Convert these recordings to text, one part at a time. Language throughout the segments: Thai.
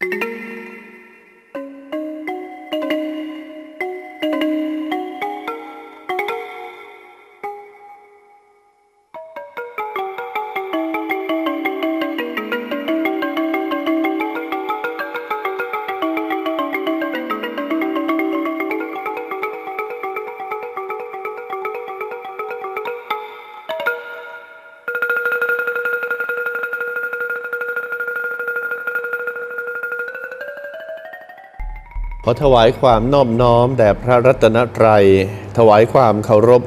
ข อถวายความนอบน้อมแด่พระรัตนตรัย ถวายความเคารพ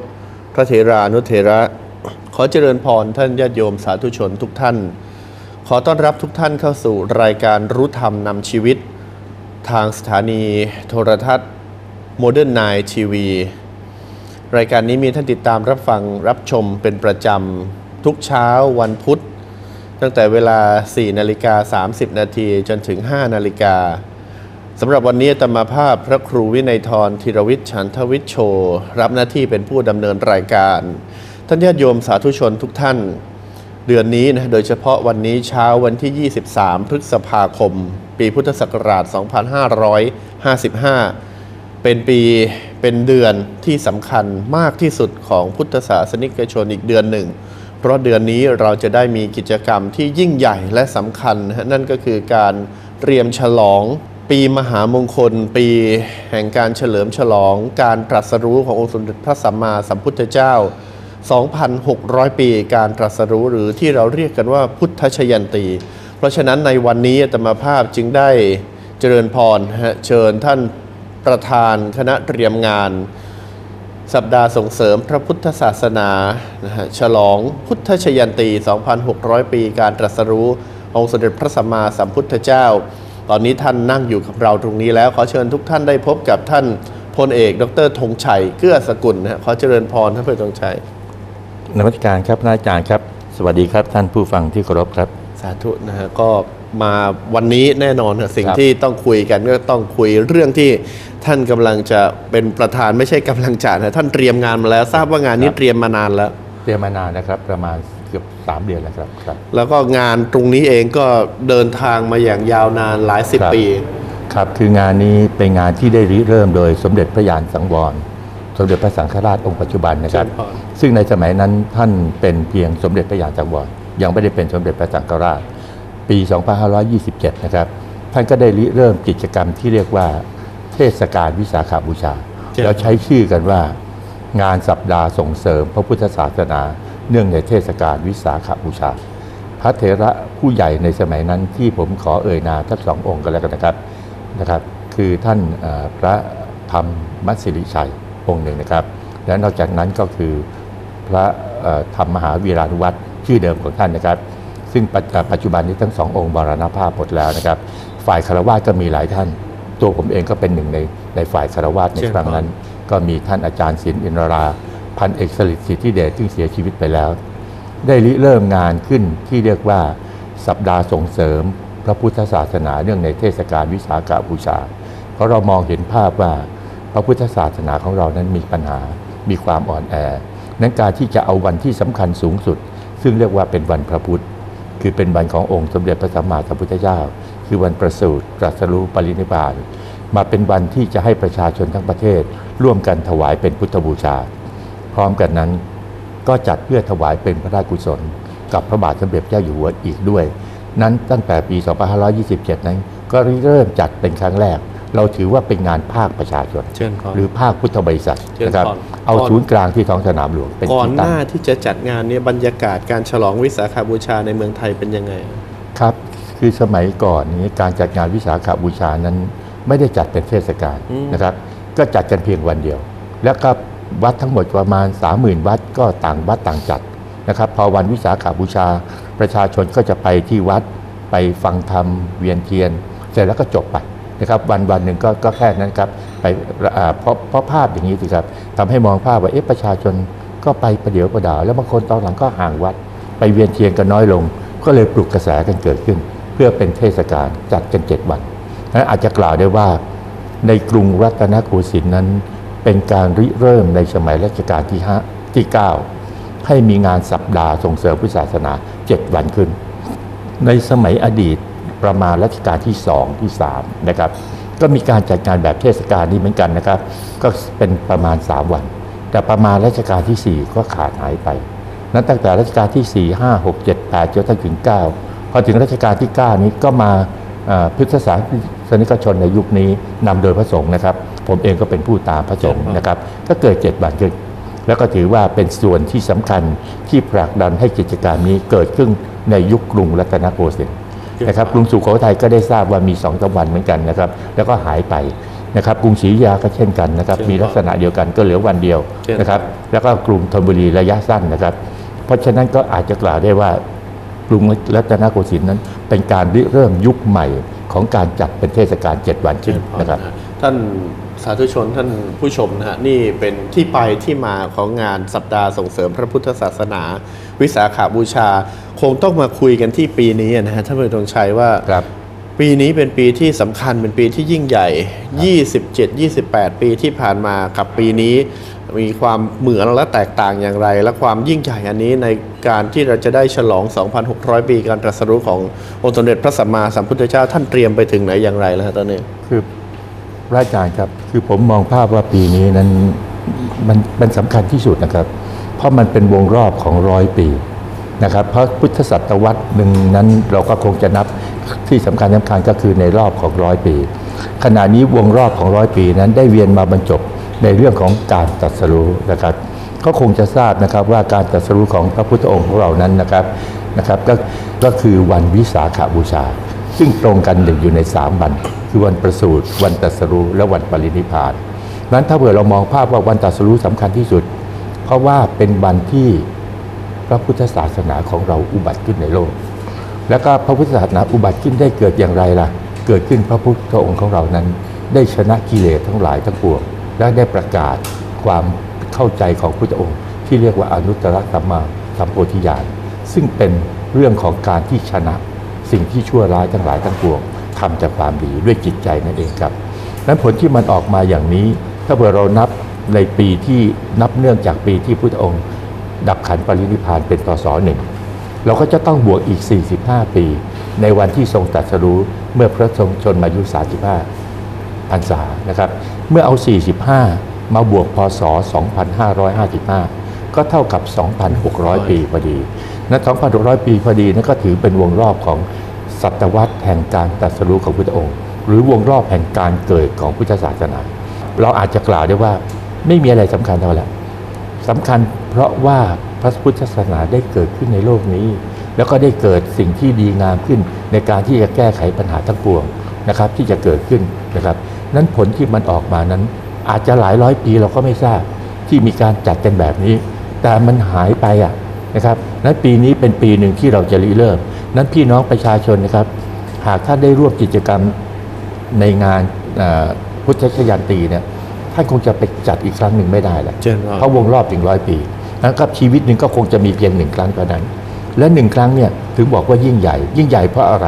พระเถรานุเถระ ขอเจริญพรท่านญาติโยมสาธุชนทุกท่าน ขอต้อนรับทุกท่านเข้าสู่รายการรู้ธรรมนำชีวิต ทางสถานีโทรทัศน์โมเดิร์นไนทีวีรายการนี้มีท่านติดตามรับฟังรับชมเป็นประจำทุกเช้าวันพุธ ตั้งแต่เวลา 4 นาฬิกา 30 นาทีจนถึง 5 นาฬิกา สำหรับวันนี้อาตมาภาพพระครูวินัยทรธีรวิทย์ฉันทวิชโช รับหน้าที่เป็นผู้ดำเนินรายการ ท่านญาติโยมสาธุชนทุกท่าน เดือนนี้นะโดยเฉพาะวันนี้เช้าวันที่ 23 พฤษภาคม ปีพุทธศักราช 2555 เป็นปีเป็นเดือนที่สำคัญมากที่สุดของพุทธศาสนิกชนอีกเดือนหนึ่ง เพราะเดือนนี้เราจะได้มีกิจกรรมที่ยิ่งใหญ่และสำคัญ นั่นก็คือการเตรียมฉลอง ปีมหามงคล ปีแห่งการเฉลิมฉลอง การตรัสรู้ขององค์สมเด็จพระสัมมาสัมพุทธเจ้า 2,600 ปีการตรัสรู้หรือที่เราเรียกกันว่าพุทธชยันตี เพราะฉะนั้นในวันนี้อาตมภาพจึงได้เจริญพรเชิญท่านประธานคณะเตรียมงาน สัปดาห์ส่งเสริมพระพุทธศาสนานะฮะฉลองพุทธชยันตี 2,600 ปีการตรัสรู้องค์สมเด็จพระสัมมาสัมพุทธเจ้า ตอนนี้ท่านนั่งอยู่กับเราตรงนี้แล้ว ขอเชิญทุกท่านได้พบกับท่านพลเอก ดรธงชัย เกื้อสกุลนะฮะขอเจริญพรท่านพลเอกธงชัยนมัสการครับพระอาจารย์ครับ สวัสดีครับท่านผู้ฟังที่เคารพครับ สาธุนะฮะก็มาวันนี้แน่นอนครับสิ่งครับที่ต้องคุยกันก็ต้องคุยเรื่องที่ท่านกำลังจะเป็นประธานไม่ใช่กำลังจะนะท่านเตรียมงานมาแล้ว ทราบว่างานนี้เตรียมมานานแล้ว เตรียมมานานนะครับประมาณ เกือบ3เดือนแล้วครับครับ แล้วก็งานตรงนี้เองก็เดินทางมาอย่างยาวนานหลายสิบครับ ปี ครับคืองานนี้เป็นงานที่ได้ริเริ่มโดยสมเด็จพระยานสังวร สมเด็จพระสังฆราชองค์ปัจจุบันนะครับ เชิญพร ซึ่งในสมัยนั้นท่านเป็นเพียงสมเด็จพระยานสังวรยังไม่ได้เป็นสมเด็จพระสังฆราช ปี 2527 นะครับ ท่านก็ได้ริเริ่มกิจกรรมที่เรียกว่า เทศกาลวิสาขาบูชาแล้วใช้ชื่อกันว่า งานสัปดาห์ส่งเสริมพระพุทธศาสนา เนื่องในเทศกาลวิสาขบูชา พระเถระผู้ใหญ่ในสมัยนั้นที่ผมขอเอ่ยนามทั้งสององค์กันแล้วกันนะครับนะครับ คือท่านเอ่อพระธรรมมัตสิริชัยองค์หนึ่งนะครับ และนอกจากนั้นก็คือพระเอ่อธรรมมหาวีรานุวัตรชื่อเดิมของท่านนะครับ ซึ่งปัจเอ่อปัจจุบันนี้ทั้งสององค์บรณภาพหมดแล้วนะครับ ฝ่ายคารวะก็มีหลายท่าน ตัวผมเองก็เป็นหนึ่งในในฝ่ายคารวะในเชิญครั้งนั้น ก็มีท่านอาจารย์ศิลป์อินทรา พันเอกสลิดสิทธิเดชซึ่งเสียชีวิตไปแล้ว ได้ริเริ่มงานขึ้นที่เรียกว่าสัปดาห์ส่งเสริม พระพุทธศาสนาเนื่องในเทศกาลวิสาขบูชา เพราะเรามองเห็นภาพว่าพระพุทธศาสนาของเรานั้นมีปัญหา มีความอ่อนแอ นั้นการที่จะเอาวันที่สำคัญสูงสุด ซึ่งเรียกว่าเป็นวันพระพุธคือเป็นวันขององค์สมเด็จพระสัมมาสัมพุทธเจ้า คือวันประสูติตรัสรู้ปรินิพพาน มาเป็นวันที่จะให้ประชาชนทั้งประเทศ ร่วมกันถวายเป็นพุทธบูชา พร้อมกันนั้น ก็จัดเพื่อถวายเป็นพระราชกุศล กับพระบาทสมเด็จพระเจ้าอยู่หัวอีกด้วย นั้นตั้งแต่ปี 2527 นั้น ก็เริ่มจัดเป็นครั้งแรก เราถือว่าเป็นงานภาคประชาชนเชิญพรหรือภาคพุทธบริษัทเชิญนะครับพรเอาก่อนศูนย์กลางที่ท้องสนามหลวงเป็นก่อนที่หตั้งน้าที่จะจัดงานเนี่ยบรรยากาศการฉลองวิสาขบูชาในเมืองไทยเป็นยังไงครับคือสมัยก่อนนี้การจัดงานวิสาขบูชานั้น ไม่ได้จัดเป็นเทศกาลอืมนะครับ ก็จัดกันเพียงวันเดียว แล้วก็ วัดทั้งหมดประมาณ 30,000 วัดก็ต่างวัดต่างจัดนะครับ พอวันวิสาขบูชา ประชาชนก็จะไปที่วัดไปฟังธรรมเวียนเทียน เสร็จแล้วก็จบไปนะครับวันวันหนึ่งก็ก็แค่นั้นครับไปเพราะเพราะภาพอย่างนี้สิครับทำให้มองภาพว่าเอ๊ะประชาชนก็ไปประเดี๋ยวประดาแล้วบางคนตอนหลังก็ห่างวัด ไปเวียนเทียนกันน้อยลง ก็เลยปลุกกระแสกันเกิดขึ้น เพื่อเป็นเทศกาลจัดกันเจ็ดวันนั้นอาจจะกล่าวได้ว่าในกรุงรัตนโกสินทร์นั้น เป็นการริเริ่มในสมัยรัชกาลที่ห้าที่ 9 ให้มีงานสัปดาห์ส่งเสริมพุทธศาสนา 7 วันขึ้น ในสมัยอดีตประมาณรัชกาลที่สองที่สามนะครับ ก็มีการจัดงานแบบเทศกาลนี้เหมือนกันนะครับ ก็เป็นประมาณ 3 วัน แต่ประมาณรัชกาลที่ 4 ก็ขาดหายไป นั้นตั้งแต่รัชกาลที่ 4 5 6 7 8จนถึง 9 พอถึงรัชกาลที่ 9 นี้ก็มาพุทธศาสนิกชนในยุคนี้นำโดยพระสงฆ์นะครับ ผมเองก็เป็นผู้ตามพระสงฆ์นะครับ ก็เกิด7วันขึ้นแล้วก็ถือว่าเป็นส่วนที่สำคัญที่ผลักดันให้กิจการนี้เกิดขึ้นในยุคกรุงรัตนโกสินทร์นะครับกรุงสุโขทัยก็ได้ทราบว่ามีสองสามวันเหมือนกันนะครับ แล้วก็หายไปนะครับกรุงศรีอยุธยาก็เช่นกันนะครับ มีลักษณะเดียวกันก็เหลือวันเดียวนะครับ แล้วก็กรุงธนบุรีระยะสั้นนะครับ เพราะฉะนั้นก็อาจจะกล่าวได้ว่ากรุงรัตนโกสินทร์นั้น เป็นการริเริ่มยุคใหม่ของการจัดเป็นเทศกาล7วันขึ้นนะครับ ท่าน สาธุชนท่านผู้ชมนะฮะนี่เป็นที่ไปที่มาของงานสัปดาห์ส่งเสริมพระพุทธศาสนา วิสาขาบูชา คงต้องมาคุยกันที่ปีนี้นะฮะท่านผู้ชมชัยว่าครับปีนี้เป็นปีที่สำคัญเป็นปีที่ยิ่งใหญ่ 27 28 ปีที่ผ่านมากับปีนี้ มีความเหมือนและแตกต่างอย่างไร และความยิ่งใหญ่อันนี้ในการที่เราจะได้ฉลอง 2,600 ปีการตรัสรู้ขององค์สมเด็จพระสัมมาสัมพุทธเจ้าท่านเตรียมไปถึงไหนอย่างไรแล้วฮะตอนนี้คือ พระอาจารย์ครับ คือผมมองภาพว่าปีนี้นั้นมันมันสำคัญที่สุดนะครับ เพราะมันเป็นวงรอบของร้อยปีนะครับ เพราะพุทธศตวรรษหนึ่งนั้นเราก็คงจะนับที่สำคัญสำคัญก็คือในรอบของร้อยปี ขณะนี้วงรอบของร้อยปีนั้นได้เวียนมาบรรจบในเรื่องของการตรัสรู้นะครับก็คงจะทราบนะครับว่าการตรัสรู้ของพระพุทธองค์ของเรานั้นนะครับนะครับก็ก็คือวันวิสาขาบูชา ซึ่งตรงกันอยู่ในสามวัน คือวันประสูติวันตรัสรู้และวันปรินิพานนั้นถ้าเผื่อเรามองภาพว่าวันตรัสรู้สำคัญที่สุด เพราะว่าเป็นวันที่พระพุทธศาสนาของเราอุบัติขึ้นในโลก แล้วก็พระพุทธศาสนาอุบัติขึ้นได้เกิดอย่างไรล่ะ เกิดขึ้นพระพุทธองค์ของเรานั้น ได้ชนะกิเลสทั้งหลายทั้งปวง และได้ประกาศความเข้าใจของพุทธองค์ ที่เรียกว่าอนุตตรสัมมาสัมโพธิญาณซึ่งเป็นเรื่องของการที่ชนะสิ่งที่ชั่วร้ายทั้งหลายทั้งปวง ทำจากความดีด้วยจิตใจนั่นเองครับนั้นผลที่มันออกมาอย่างนี้ ถ้าเผื่อเรานับในปีที่นับเนื่องจากปีที่พุทธองค์ ดับขันปรินิพานเป็นพศหนึ่งเราก็จะต้องบวกอีก 45 ปี ในวันที่ทรงตรัสรู้เมื่อพระทรงชนมายุ 35พรรษานะครับ เมื่อเอา 45 มาบวกพศ 2555 ก็เท่ากับ 2,600 ปีพอดีนะ2,600 ปีพอดีนั่นก็ถือเป็นวงรอบของ ศตวรรษแห่งการตรัสรู้ของพุทธองค์ หรือวงรอบแห่งการเกิดของพุทธศาสนา เราอาจจะกล่าวได้ว่าไม่มีอะไรสำคัญเท่าไหร่สำคัญเพราะว่าพระพุทธศาสนาได้เกิดขึ้นในโลกนี้ แล้วก็ได้เกิดสิ่งที่ดีงามขึ้น ในการที่จะแก้ไขปัญหาทั้งปวงนะครับ ที่จะเกิดขึ้นนะครับ นั้นผลที่มันออกมานั้น อาจจะหลายร้อยปีเราก็ไม่ทราบที่มีการจัดกันแบบนี้ แต่มันหายไปอะนะครับนั้นปีนี้เป็นปีหนึ่งที่เราจะริเริ่ม นั้นพี่น้องประชาชนนะครับ หากท่านได้ร่วมกิจกรรมในงานเอ่อพุทธชยันตีเนี่ยท่านคงจะไปจัดอีกครั้งหนึ่งไม่ได้แหละเชิญครับเพราะวงรอบถึงร้อยปีนะครับชีวิตหนึ่งก็คงจะมีเพียงหนึ่งครั้งเท่านั้น และหนึ่งครั้งเนี่ยถึงบอกว่ายิ่งใหญ่ ยิ่งใหญ่เพราะอะไร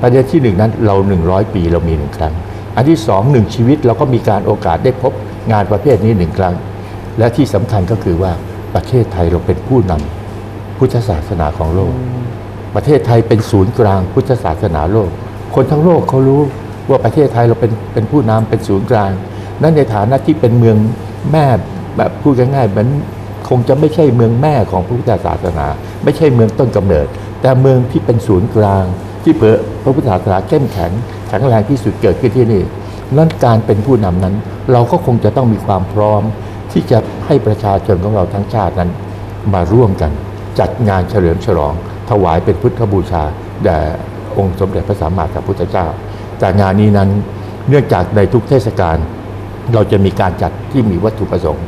ประเด็นที่หนึ่งนั้นเราหนึ่งร้อยปีเรามีหนึ่งครั้ง อันที่สองหนึ่งชีวิตเราก็มีการโอกาสได้พบงานประเภทนี้หนึ่งครั้ง และที่สำคัญก็คือว่าประเทศไทยเราเป็นผู้นำพุทธศาสนาของโลก ประเทศไทยเป็นศูนย์กลางพุทธศาสนาโลก คนทั้งโลกเขารู้ว่าประเทศไทยเราเป็นเป็นผู้นำเป็นศูนย์กลาง นั่นในฐานะที่เป็นเมืองแม่แบบพูดง่ายๆเหมือนคงจะไม่ใช่เมืองแม่ของพระพุทธศาสนา ไม่ใช่เมืองต้นกำเนิด แต่เมืองที่เป็นศูนย์กลาง ที่เปิดพระพุทธศาสนาเข้มแข็งแข็งแรงที่สุดเกิดขึ้นที่นี่นั่นการเป็นผู้นำนั้น เราก็คงจะต้องมีความพร้อม ที่จะให้ประชาชนของเราทั้งชาตินั้นมาร่วมกัน จัดงานเฉลิมฉลอง ถวายเป็นพุทธบูชาแด่องค์สมเด็จพระสัมมาสัมพุทธเจ้าแต่งานนี้นั้นเนื่องจากในทุกเทศกาลเราจะมีการจัดที่มีวัตถุประสงค์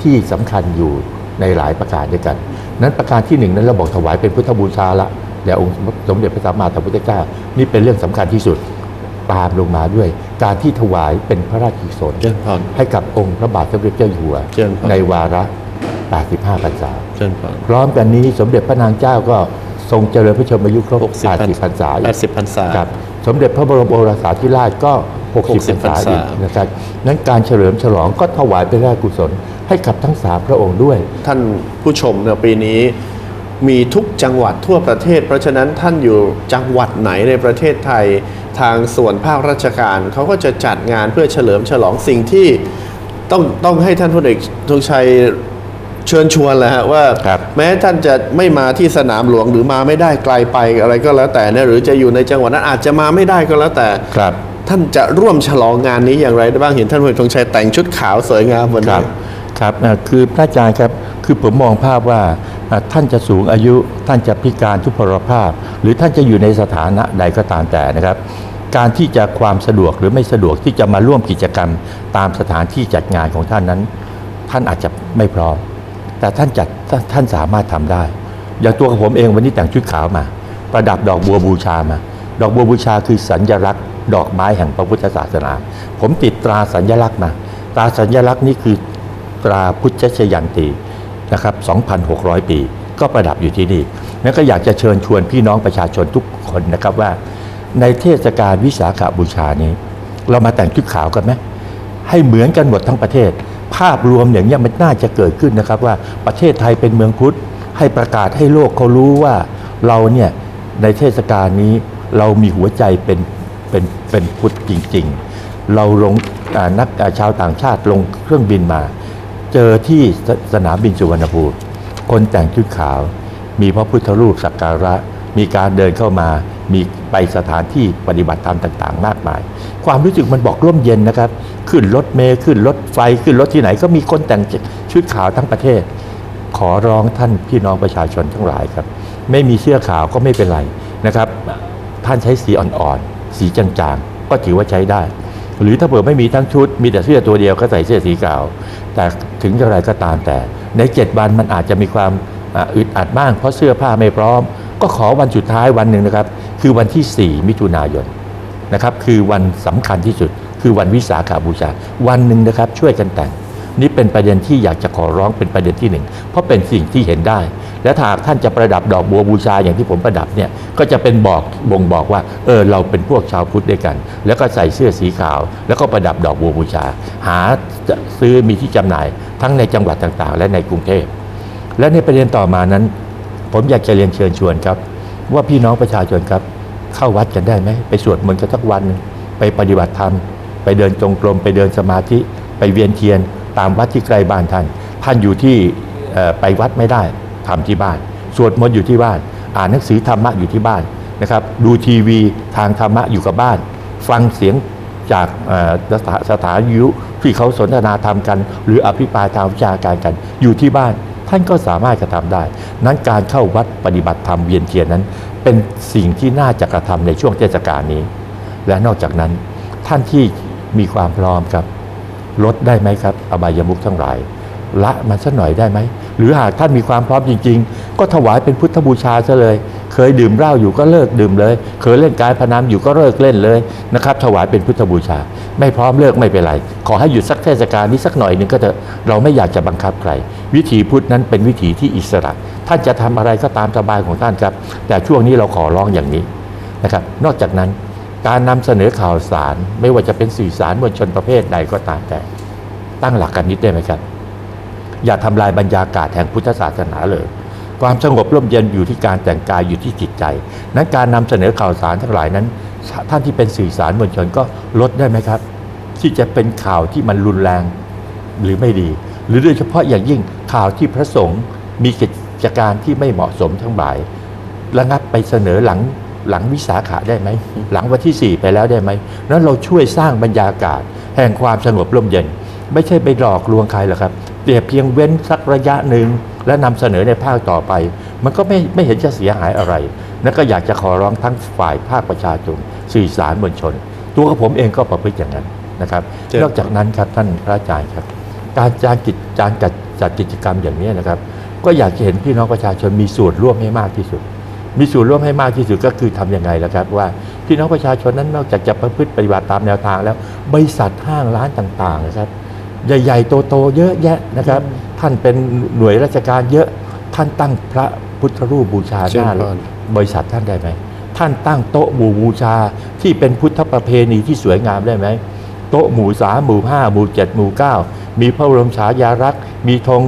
ที่สำคัญอยู่ในหลายประการด้วยกัน นั้นประการที่หนึ่งนั้นเราบอกถวายเป็นพุทธบูชาละแด่องค์สมเด็จพระสัมมาสัมพุทธเจ้านี่เป็นเรื่องสำคัญที่สุดตามลงมาด้วย การที่ถวายเป็นพระราชกุศลเจริญพรให้กับองค์พระบาทสมเด็จเจ้าอยู่หัวเจริญพรในวาระ 85พรรษาเชิญพรพร้อมกันนี้สมเด็จพระนางเจ้าก็ ทรงเจริญพระชนมายุครบ60 80พรรษาอีก80พรรษาครับสมเด็จพระบรมโอรสาธิราชก็ 60พรรษาอีกนะครับนั้นการเฉลิมฉลองก็ถวายเป็นพระราชกุศลให้กับทั้งสามพระองค์ด้วย ท่านผู้ชมเนี่ยปีนี้มีทุกจังหวัดทั่วประเทศ เพราะฉะนั้นท่านอยู่จังหวัดไหนในประเทศไทย ทางส่วนภาคราชการเขาก็จะจัดงานเพื่อเฉลิมฉลองสิ่งที่ต้องต้องให้ท่านพลเอกธงชัย เชิญชวนแหละฮะว่าครับแม้ท่านจะไม่มาที่สนามหลวงหรือมาไม่ได้ไกลไปอะไรก็แล้วแต่นะหรือจะอยู่ในจังหวัดนั้นอาจจะมาไม่ได้ก็แล้วแต่ครับ ท่านจะร่วมฉลองงานนี้อย่างไรได้บ้างเห็นท่านพลเอกธงชัยแต่งชุดขาวสวยงามวันครันี้บครับอ่าคือพระอาจารย์ครับคือผมมองภาพว่าอ่าท่านจะสูงอายุท่านจะพิการทุพพลภาพ หรือท่านจะอยู่ในสถานะใดก็ตามแต่นะครับการที่จะความสะดวกหรือไม่สะดวกที่จะมาร่วมกิจกรรม ตามสถานที่จัดงานของท่านนั้น ท่านอาจจะไม่พร้อม แต่ท่านจัดท่านท่านสามารถทำได้ อย่างตัวของผมเองวันนี้แต่งชุดขาวมา ประดับดอกบัวบูชามา ดอกบัวบูชาคือสัญลักษณ์ ดอกไม้แห่งพระพุทธศาสนา ผมติดตราสัญลักษณ์มาตราสัญลักษณ์นี้คือตราพุทธชยันตีนะครับ 2,600 ปี ก็ประดับอยู่ที่นี่แล้วก็อยากจะเชิญชวนพี่น้องประชาชนทุกคนนะครับว่า ในเทศกาลวิสาขบูชานี้ เรามาแต่งชุดขาวกันไหมให้เหมือนกันหมดทั้งประเทศ ภาพรวมอย่างนี้มันน่าจะเกิดขึ้นนะครับว่าประเทศไทยเป็นเมืองพุทธให้ประกาศให้โลกเขารู้ว่าเราเนี่ยในเทศกาลนี้เรามีหัวใจเป็นเป็นเป็นพุทธจริง ๆ เราลงนักชาวต่างชาติลงเครื่องบินมา เจอที่สสนามบินสุวรรณภูมิคนแต่งชุดขาว มีพระพุทธรูปสักการะ มีการเดินเข้ามามี ไปสถานที่ปฏิบัติธรรมต่าง ๆ มากมาย ความรู้สึกมันบอกร่มเย็นนะครับ ขึ้นรถเมล์ขึ้นรถไฟขึ้นรถที่ไหนก็มีคนแต่งชุดขาวทั้งประเทศ ขอร้องท่านพี่น้องประชาชนทั้งหลายครับ ไม่มีเสื้อขาวก็ไม่เป็นไรนะครับ ท่านใช้สีอ่อนๆสีจางๆก็ถือว่าใช้ได้ หรือถ้าเผื่อไม่มีทั้งชุด มีแต่เสื้อตัวเดียวก็ใส่เสื้อสีขาว แต่ถึงอย่างไรก็ตามแต่ ในเจ็ดวันมันอาจจะมีความอึดอัดบ้างเพราะเสื้อผ้าไม่พร้อม ก็ขอวันสุดท้ายวันหนึ่งนะครับ คือวันที่ 4 มิถุนายนนะครับคือวันสำคัญที่สุด คือวันวิสาขาบูชา วันหนึ่งนะครับช่วยกันแต่ง นี่เป็นประเด็นที่อยากจะขอร้องเป็นประเด็นที่หนึ่งเพราะเป็นสิ่งที่เห็นได้ และถ้าท่านจะประดับดอกบัวบูชาอย่างที่ผมประดับเนี่ยก็จะเป็นบอกบ่งบอกว่าเออเราเป็นพวกชาวพุทธด้วยกัน แล้วก็ใส่เสื้อสีขาว แล้วก็ประดับดอกบัวบูชา หาซื้อมีที่จำหน่าย ทั้งในจังหวัดต่างๆ และในกรุงเทพและในประเด็นต่อมานั้น ผมอยากจะเรียนเชิญชวนครับ ว่าพี่น้องประชาชนครับ เข้าวัดกันได้ไหมไปสวดมนต์กันสักวันไปปฏิบัติธรรม ไปเดินจงกรมไปเดินสมาธิไปเวียนเทียน ตามวัดที่ใกล้บ้านท่าน ท่านอยู่ที่ไปวัดไม่ได้ทำที่บ้าน สวดมนต์อยู่ที่บ้าน อ่านหนังสือธรรมะอยู่ที่บ้านนะครับ ดูทีวีทางธรรมะอยู่กับบ้าน ฟังเสียงจากเอ่อสถาสถานยุที่เขาสนทนาธรรมกัน หรืออภิปรายทางวิชาการกัน อยู่ที่บ้านท่านก็สามารถกระทำได้ นั้นการเข้าวัดปฏิบัติธรรมเวียนเทียนนั้น เป็นสิ่งที่น่าจะกระทำในช่วงเทศกาลนี้ และนอกจากนั้นท่านที่มีความพร้อมครับ ลดได้ไหมครับ อบายมุขทั้งหลาย ละมันสักหน่อยได้ไหม หรือหากท่านมีความพร้อมจริง ๆ ก็ถวายเป็นพุทธบูชาซะเลย เคยดื่มเหล้าอยู่ก็เลิกดื่มเลย เคยเล่นการพนันอยู่ก็เลิกเล่นเลยนะครับ ถวายเป็นพุทธบูชา ไม่พร้อมเลิกไม่เป็นไร ขอให้หยุดสักเทศกาลนี้สักหน่อยหนึ่งก็เถอะเราไม่อยากจะบังคับใคร วิถีพุทธนั้นเป็นวิถีที่อิสระ ท่านจะทำอะไรก็ตามสบายของท่านครับ แต่ช่วงนี้เราขอร้องอย่างนี้นะครับ นอกจากนั้นการนำเสนอข่าวสารไม่ว่าจะเป็นสื่อสารมวลชนประเภทใดก็ตามแต่ ตั้งหลักกันนิดได้ไหมครับ อย่าทำลายบรรยากาศแห่งพุทธศาสนาเลย ความสงบร่มเย็นอยู่ที่การแต่งกายอยู่ที่จิตใจ นั้นการนำเสนอข่าวสารทั้งหลายนั้น ท่านที่เป็นสื่อสารมวลชนก็ลดได้ไหมครับ ที่จะเป็นข่าวที่มันรุนแรงหรือไม่ดี หรือโดยเฉพาะอย่างยิ่งข่าวที่พระสงฆ์มีกิจ การที่ไม่เหมาะสมทั้งหลาย ระงับไปเสนอหลังหลังวิสาขะได้ไหม หลังวันที่ 4 ไปแล้วได้ไหมนั้นเราช่วยสร้างบรรยากาศ แห่งความสงบร่มเย็น ไม่ใช่ไปหลอกลวงใครหรอกครับแต่เพียงเว้นสักระยะหนึ่งและนำเสนอในภาคต่อไป มันก็ไม่ไม่เห็นจะเสียหายอะไรนั่นก็อยากจะขอร้องทั้งฝ่ายภาคประชาชนสื่อสารมวลชน ตัวกับผมเองก็ประพฤติอย่างนั้นนะครับเชิญนอกจากนั้นครับท่านพระอาจารย์ครับ การจัดกิจการจัดจัดกิจกรรมอย่างนี้นะครับ ก็อยากจะเห็นพี่น้องประชาชนมีส่วนร่วมให้มากที่สุด มีส่วนร่วมให้มากที่สุดก็คือทำยังไงล่ะครับว่าพี่น้องประชาชนนั้นนอกจากจะประพฤติปฏิบัติตามแนวทางแล้วบริษัทห้างร้านต่างๆนะครับใหญ่ๆโตๆเยอะแยะนะครับ ท่านเป็นหน่วยราชการเยอะท่านตั้งพระพุทธรูปบูชาหน้าเชิญพรบริษัทท่านได้ไหมท่านตั้งโต๊ะหมู่บูชาที่เป็นพุทธประเพณีที่สวยงามได้ไหมโต๊ะหมู่สามหมู่ห้าหมู่เจ็ดหมู่เก้ามีพระบรมฉายารักษ์มีธง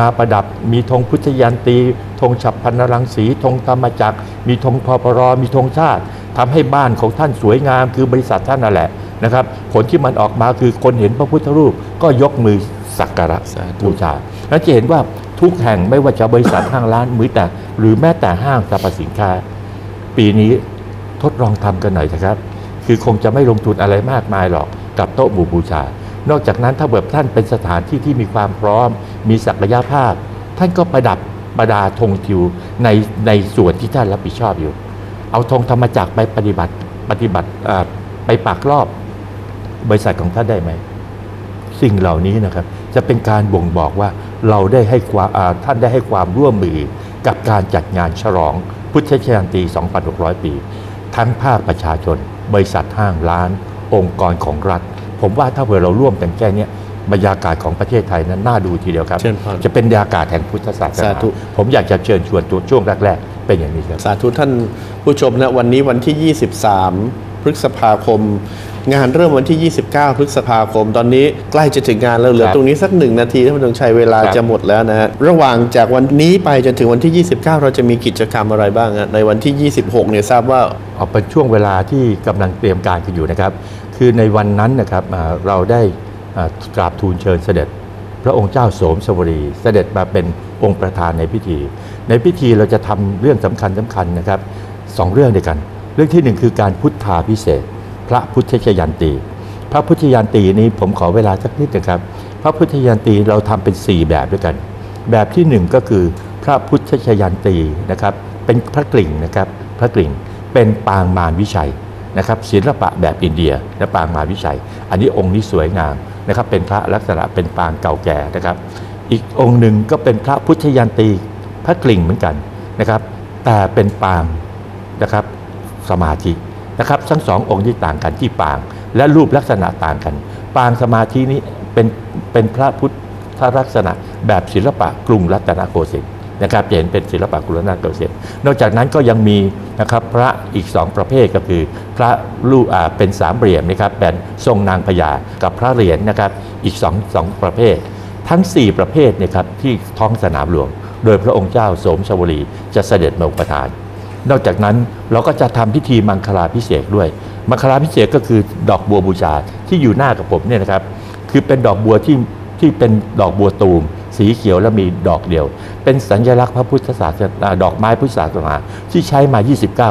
มาประดับมีธงพุทธยันตีธงฉับพันนรังสีธงธรรมจักร มีธงพปรมีธงชาติทำให้บ้านของท่านสวยงาม คือบริษัทท่านนั่นแหละนะครับ ผลที่มันออกมาคือคนเห็นพระพุทธรูปก็ยกมือสักการะสาธุบูชาแล้วจะเห็นว่าทุกแห่งไม่ว่าจะบริษัทห้างร้านมือแต่หรือแม้แต่ห้างสรรพสินค้า ปีนี้ทดลองทำกันหน่อยนะครับ คือคงจะไม่ลงทุนอะไรมากมายหรอกกับโต๊ะหมู่บูชา นอกจากนั้นถ้าแบบท่านเป็นสถานที่ที่มีความพร้อม มีศักยภาพ ท่านก็ประดับประดาธงทิวในในส่วนที่ท่านรับผิดชอบอยู่ เอาธงธรรมจักรไปปฏิบัติปฏิบัติไปปักรอบบริษัทของท่านได้ไหม สิ่งเหล่านี้นะครับ จะเป็นการบ่งบอกว่าเราได้ให้ความท่านได้ให้ความร่วมมือกับการจัดงานฉลองพุทธชยันตี 2,600 ปี ทั้งภาคประชาชน บริษัทห้างร้าน องค์กรของรัฐ ผมว่าถ้าเผื่อเราร่วมกันแค่เนี้ย บรรยากาศของประเทศไทยนั้นน่าดูทีเดียวครับ เชิญพรจะเป็นบรรยากาศแห่งพุทธศาสสานาธุ ผมอยากจะเชิญชวนตัวช่วงแรกๆเป็นอย่างนี้ครับ สาธุท่านผู้ชมนะวันนี้วันที่ 23 พฤษภาคม งานเริ่มวันที่ 29 พฤษภาคม ตอนนี้ใกล้จะถึงงานแล้วเหลือครับตรงนี้สักหนึ่งนาทีท่านผู้ชมชัยเวลาครับ จะหมดแล้วนะฮะระหว่างจากวันนี้ไปจนถึงวันที่ 29 เราจะมีกิจกรรมอะไรบ้างฮะในวันที่ 26 เนี่ยทราบว่า เอาเป็นช่วงเวลาที่กำลังเตรียมการกันอยู่นะครับ คือในวันนั้นนะครับอ่าเราได้อ่า กราบทูลเชิญเสด็จ พระองค์เจ้าโสมสวรี เสด็จมาเป็นองค์ประธานในพิธี ในพิธีเราจะทำเรื่องสำคัญสำคัญนะครับสองเรื่องด้วยกัน เรื่องที่หนึ่งคือการพุทธาพิเศษ พระพุทธชยันตี พระพุทธยันตีนี้ผมขอเวลาสักนิดนะครับ พระพุทธยันตีเราทำเป็น 4 แบบด้วยกัน แบบที่หนึ่งก็คือพระพุทธชยันตีนะครับเป็นพระกลิ่งนะครับพระกลิ่งเป็นปางมารวิชัยนะครับศิลปะแบบอินเดียและปางมารวิชัย อันนี้องค์นี้สวยงาม นะครับเป็นพระลักษณะเป็นปางเก่าแก่นะครับ อีกองค์หนึ่งก็เป็นพระพุทธยันตีพระกลิ่งเหมือนกันนะครับ แต่เป็นปางนะครับสมาธินะครับทั้งสององค์ที่ต่างกันที่ปาง และรูปลักษณะต่างกัน ปางสมาธินี้เป็นเป็นพระพุทธลักษณะแบบศิลปะกรุงรัตนโกสินทร์ นะครับจะเห็นเป็นศิลปะกรุงรัตนโกสินทร์นอกจากนั้นก็ยังมีนะครับพระอีกสองประเภทก็คือ พระลูกอ่าเป็นสามเหลี่ยมนะครับเป็นทรงนางพญากับพระเหรียญนะครับอีกสองสองประเภท ทั้ง 4 ประเภทเนยครับที่ท้องสนามหลวง โดยพระองค์เจ้าโสมชวลีจะเสด็จมาอุปทาน นอกจากนั้นเราก็จะทำพิธีมังคลาพิเศษด้วยมังคลาพิเศษกก็คือดอกบัวบูชาที่อยู่หน้ากับผมเนี่ยนะครับคือเป็นดอกบัวที่ที่เป็นดอกบัวตูม สีเขียวและมีดอกเดียว เป็นสัญลักษณ์พระพุทธศาสนาดอกไม้พุทธศาสนาที่ใช้มา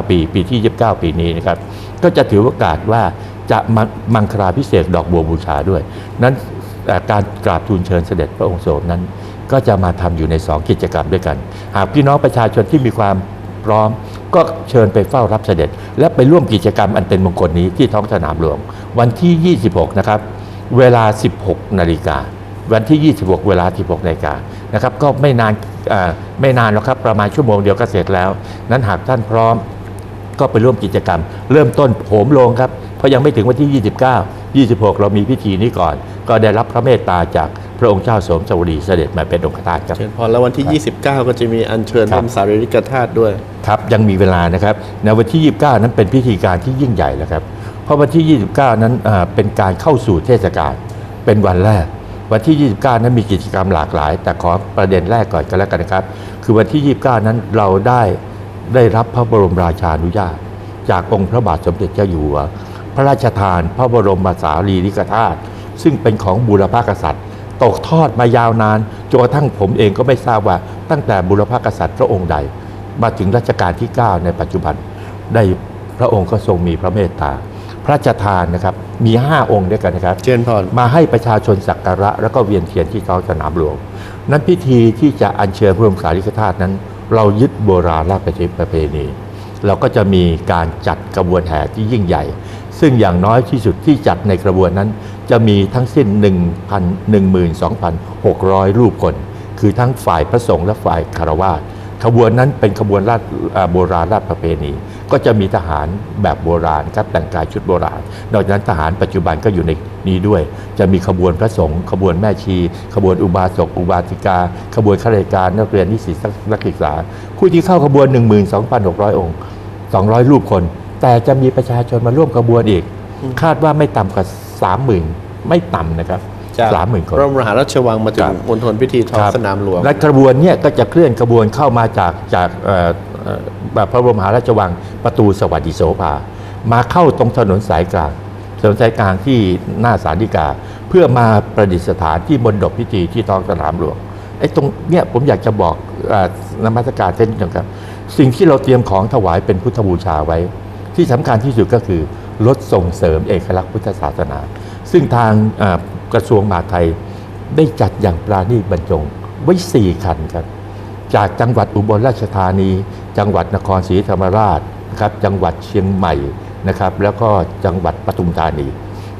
29 ปี ปีที่ 29 ปีนี้นะครับ ก็จะถือโอกาสว่าจะมังมังคลาพิเศษดอกบัวบูชาด้วย นั้นการกราบทูลเชิญเสด็จพระองค์โสมนั้น ก็จะมาทำอยู่ในสองกิจกรรมด้วยกัน หากพี่น้องประชาชนที่มีความพร้อมก็เชิญไปเฝ้ารับเสด็จ และไปร่วมกิจกรรมอันเป็นมงคลนี้ที่ท้องสนามหลวง วันที่ 26 นะครับ เวลา 16 นาฬิกา วันที่ 26 เวลา 16นาฬิกานะครับก็ไม่นานอ่าไม่นานหรอกครับประมาณชั่วโมงเดียวก็เสร็จแล้ว นั้นหากท่านพร้อมก็ไปร่วมกิจกรรม เริ่มต้นโหมโลงครับ เพราะยังไม่ถึงวันที่ 29 26 เรามีพิธีนี้ก่อน ก็ได้รับพระเมตตาจากพระองค์เจ้าสมสวดีเสด็จมาเป็นองค์ทานครับเชิญพรแล้ววันที่ 29 ก็จะมีอัญเชิญคพรับระสารีริกธาตุด้วยครับยังมีเวลานะครับในวันที่ 29 นั้นเป็นพิธีการที่ยิ่งใหญ่แล้วครับเพราะวันที่ 29 นั้นอ่าเป็นการเข้าสู่เทศกาลเป็นวันแรก วันที่ 29 นั้นมีกิจกรรมหลากหลาย แต่ขอประเด็นแรกก่อนกันแล้วกันนะครับ คือวันที่ 29 นั้นเราได้ได้รับพระบรมราชานุญาต จากองค์พระบาทสมเด็จเจ้าอยู่หัวพระราชทานพระบรมสารีริกธาตุซึ่งเป็นของบูรพากษัตริย์ ตกทอดมายาวนานจนกระทั่งผมเองก็ไม่ทราบว่าตั้งแต่บุรพกษัตริย์พระองค์ใด มาถึงรัชกาลที่ 9 ในปัจจุบัน ได้พระองค์ก็ทรงมีพระเมตตา พระราชทานนะครับ มี 5 องค์ด้วยกันนะครับเชิญพรมาให้ประชาชนสักการะ แล้วก็เวียนเทียนที่ท้องสนามหลวง นั้นพิธีที่จะอัญเชิญพระบรมสารีริกธาตุนั้น เรายึดโบราณราชประเพณี เราก็จะมีการจัดกระบวนแห่ที่ยิ่งใหญ่ ซึ่งอย่างน้อยที่สุดที่จัดในกระบวนนั้น จะมีทั้งสิ้น1,000 12,600 รูปคน คือทั้งฝ่ายพระสงฆ์และฝ่ายคารวาสขบวนนั้นเป็นขบวนราชอ่าโบราณราชประเพณี ก็จะมีทหารแบบโบราณครับแต่งกายชุดโบราณ นอกจากนั้นทหารปัจจุบันก็อยู่ในนี้ด้วย จะมีขบวนพระสงฆ์ขบวนแม่ชี ขบวนอุบาสกอุบาสิกา ขบวนข้าราชการนักเรียนนิสิตนักศึกษา ผู้ที่เข้าขบวน 12,600 องค์ 200 รูปคน แต่จะมีประชาชนมาร่วมขบวนอีก คาดว่าไม่ต่ำกว่า 30,000 ไม่ต่ำนะครับจากสามหมื่นคนพระบรมมหาราชวังมาถึครังบมณฑลพิธีท้องครับสนามหลวงและกระบวนเนี่ยก็จะเคลื่อนกระบวนเข้ามาจากจาก แบบพระบรมหาราชวังประตูสวัสดิโสภา มาเข้าตรงถนนสายกลางถนนสายกลางที่หน้าสาริกา เพื่อมาประดิษฐานที่มณฑปพิธีที่ท้องสนามหลวงไอ้ตรงเนี่ยผมอยากจะบอกอนมัสการเช่นเดียวกันสิ่งที่เราเตรียมของถวายเป็นพุทธบูชาไว้ ที่สำคัญที่สุดก็คือลดส่งเสริมเอกลักษณ์พุทธศาสนา ซึ่งทางกระทรวงมหาดไทยได้จัดอย่างปราณีตบรรจงไว้ 4 คันครับ จากจังหวัดอุบลราชธานี จังหวัดนครศรีธรรมราชนะครับจังหวัดเชียงใหม่นะครับแล้วก็จังหวัดปทุมธานี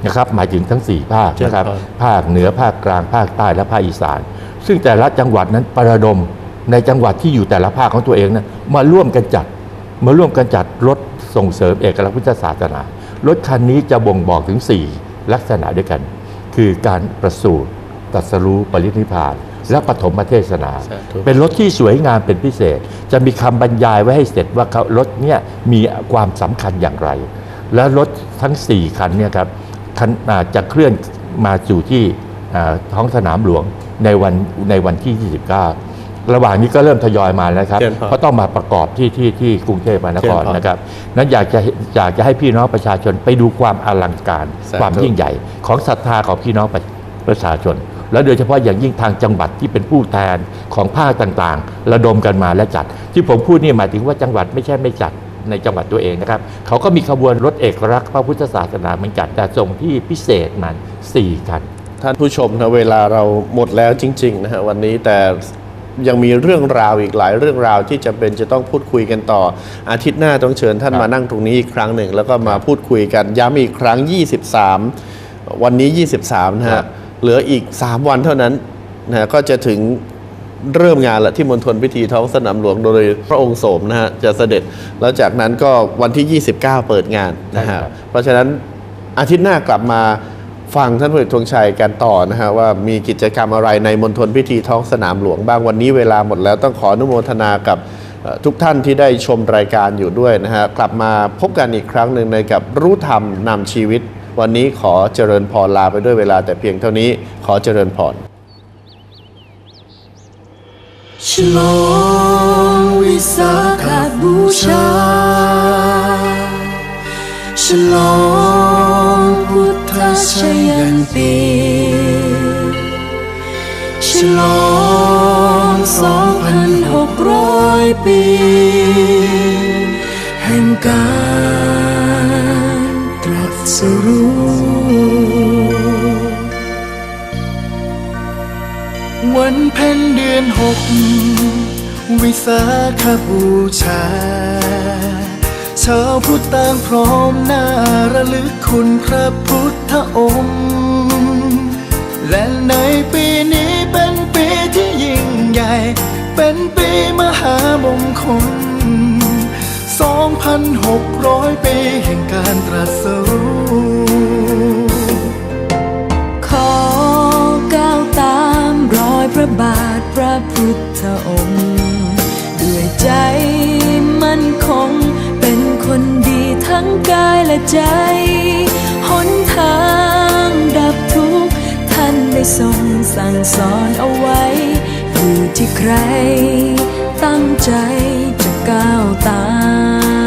นะครับหมายถึงทั้ง 4 ภาคนะครับเชิญครับภาคเหนือภาคกลางภาคใต้และภาคอีสาน ซึ่งแต่ละจังหวัดนั้นประดมในจังหวัดที่อยู่แต่ละภาคของตัวเองนะมาร่วมกันจัดมาร่วมกันจัดรถส่งเสริมเอกลักษณ์พุทธศาสนารถคันนี้จะบ่งบอกถึง 4 ลักษณะด้วยกัน คือการประสูติตรัสรู้ปรินิพพาน และปฐมเทศนาสาธุเป็นรถที่สวยงามเป็นพิเศษ จะมีคำบรรยายไว้ให้เสร็จว่าเขารถเนี่ยมีความสำคัญอย่างไร และรถทั้ง 4 คันเนี่ยครับคันอ่าจะเคลื่อนมาสู่ที่อ่าท้องสนามหลวงในวันในวันที่ 29 ระหว่างนี้ก็เริ่มทยอยมาแล้วครับเชิญพรเพราะต้องมาประกอบที่ที่ที่กรุงเทพมหานครเชิญพรนะครับนั้นอยากจะอยากจะให้พี่น้องประชาชนไปดูความอลังการสาธุความยิ่งใหญ่ ของศรัทธาของพี่น้องประประชาชน และโดยเฉพาะอย่างยิ่งทางจังหวัดที่เป็นผู้แทนของภาคต่างๆ ระดมกันมาและจัด ที่ผมพูดนี่หมายถึงว่าจังหวัดไม่ใช่ไม่จัดในจังหวัดตัวเองนะครับ เขาก็มีขบวนรถเอกลักษณ์พระพุทธศาสนาเหมือนกันแต่ส่งที่พิเศษมันสี่คันท่านผู้ชมนะเวลาเราหมดแล้วจริงๆนะฮะวันนี้แต่ยังมีเรื่องราวอีกหลายเรื่องราวที่จำเป็นจะต้องพูดคุยกันต่อ อาทิตย์หน้าต้องเชิญท่านครับมานั่งตรงนี้อีกครั้งหนึ่ง แล้วก็มาพูดคุยกันย้ำอีกครั้ง 23 วันนี้ 23นะครัฮะบ เหลืออีก 3 วันเท่านั้นนะฮะก็จะถึงเริ่มงานละที่มณฑลพิธีท้องสนามหลวงโดยพระองค์โสมนะฮะจะเสด็จแล้วจากนั้นก็วันที่ 29 เปิดงานนะใช่ฮะครับเพราะฉะนั้นอาทิตย์หน้ากลับมาฟังท่านพลเอกธงชัยกันต่อนะฮะว่ามีกิจกรรมอะไรในมณฑลพิธีท้องสนามหลวงบ้างวันนี้เวลาหมดแล้วต้องขออนุโมทนากับเอ่อทุกท่านที่ได้ชมรายการอยู่ด้วยนะฮะกลับมาพบกันอีกครั้งหนึ่งในกับรู้ธรรมนำชีวิต วันนี้ขอเจริญพรลาไปด้วยเวลาแต่เพียงเท่านี้ขอเจริญพรฉลองวิสาขบูชาฉลองพุทธชยันตีฉลองสองพันหกร้อยปี แห่งการ สรู้ วันเพ็ญเดือนหก วิสาขบูชา ชาวพุทธต่างพร้อมหน้าระลึกคุณพระพุทธองค์ และในปีนี้เป็นปีที่ยิ่งใหญ่ เป็นปีมหามงคล 2,600 ปีแห่งการตรัสรู้ขอก้าวตามรอยพระบาทพระพุทธองค์ ด้วยใจมั่นคง เป็นคนดีทั้งกายและใจ หนทางดับทุกข์ท่านได้ทรงสั่งสอนเอาไว้อยู่ที่ใครตั้งใจ ก้าวตาม